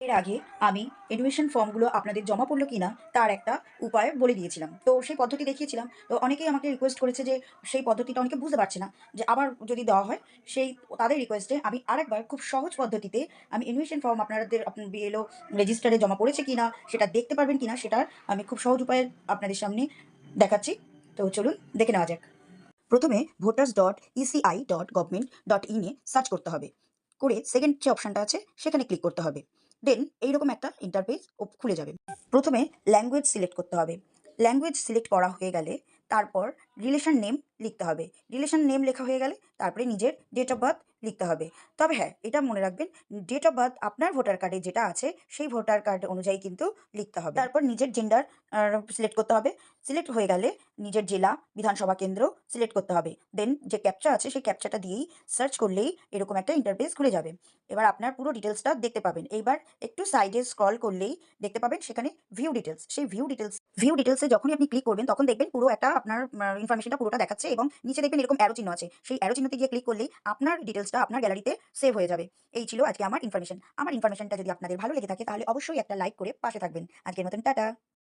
এর আগে আমি এডুকেশন ফর্মগুলো আপনাদের জমা পড়ল কিনা তার একটা উপায় বলে দিয়েছিলাম। তো সেই পদ্ধতি দেখিয়েছিলাম। তো অনেকেই আমাকে রিকোয়েস্ট করেছে যে সেই পদ্ধতিটা অনেকে বুঝতে পারছে না যে আবার যদি দেওয়া হয়, সেই তাদের রিকোয়েস্টে আমি আরেকবার খুব সহজ পদ্ধতিতে আমি এডুকেশন ফর্ম আপনাদের বিএলও রেজিস্টারে জমা পড়েছে কিনা, সেটা দেখতে পারবেন কিনা সেটার আমি খুব সহজ উপায়ে আপনাদের সামনে দেখাচ্ছি। তো চলুন দেখে নেওয়া যাক। প্রথমে voters dot ECI dot government dot ইনে সার্চ করতে হবে। করে সেকেন্ড যে অপশানটা আছে, সেখানে ক্লিক করতে হবে। দেন এইরকম একটা ইন্টারফেস খুলে যাবে। প্রথমে ল্যাঙ্গুয়েজ সিলেক্ট করতে হবে। ল্যাঙ্গুয়েজ সিলেক্ট করা হয়ে গেলে তারপর রিলেশন নেম লিখতে হবে। রিলেশন নেম লেখা হয়ে গেলে তারপরে নিজের ডেট অফ বার্থ লিখতে হবে। তবে হ্যাঁ এটা মনে রাখবেন ডেট অফ বার্থ আপনার ভোটার কার্ডে যেটা আছে, সেই ভোটার কার্ড অনুযায়ী কিন্তু লিখতে হবে। তারপর নিজের জেন্ডার সিলেক্ট করতে হবে। সিলেক্ট হয়ে গেলে নিজের জেলা, বিধানসভা কেন্দ্র সিলেক্ট করতে হবে। দেন যে ক্যাপচা আছে, সেই ক্যাপচাটা দিয়েই সার্চ করলেই এরকম একটা ইন্টারফেস খুলে যাবে। এবার আপনার পুরো ডিটেলসটা দেখতে পাবেন। এইবার একটু সাইডে স্ক্রল করলেই দেখতে পাবেন সেখানে ভিউ ডিটেলস সেই ভিউ ডিটেলস ভিউ ডিটেলসে যখনই আপনি ক্লিক করবেন, তখন দেখবেন পুরো একটা আপনার ইনফরমেশনটা পুরোটা দেখাচ্ছে এবং নিচে দেখবেন এরকম অ্যারো চিহ্ন আছে। সেই অ্যারো চিহ্নতে গিয়ে ক্লিক করলেই আপনার ডিটেলসটা আপনার গ্যালারিতে সেভ হয়ে যাবে। এই ছিল আজকে আমার ইনফরমেশন আমার ইনফরমেশনটা যদি আপনাদের ভালো লেগে থাকে তাহলে অবশ্যই একটা লাইক করে পাশে থাকবেন। আজকের মতন টাটা।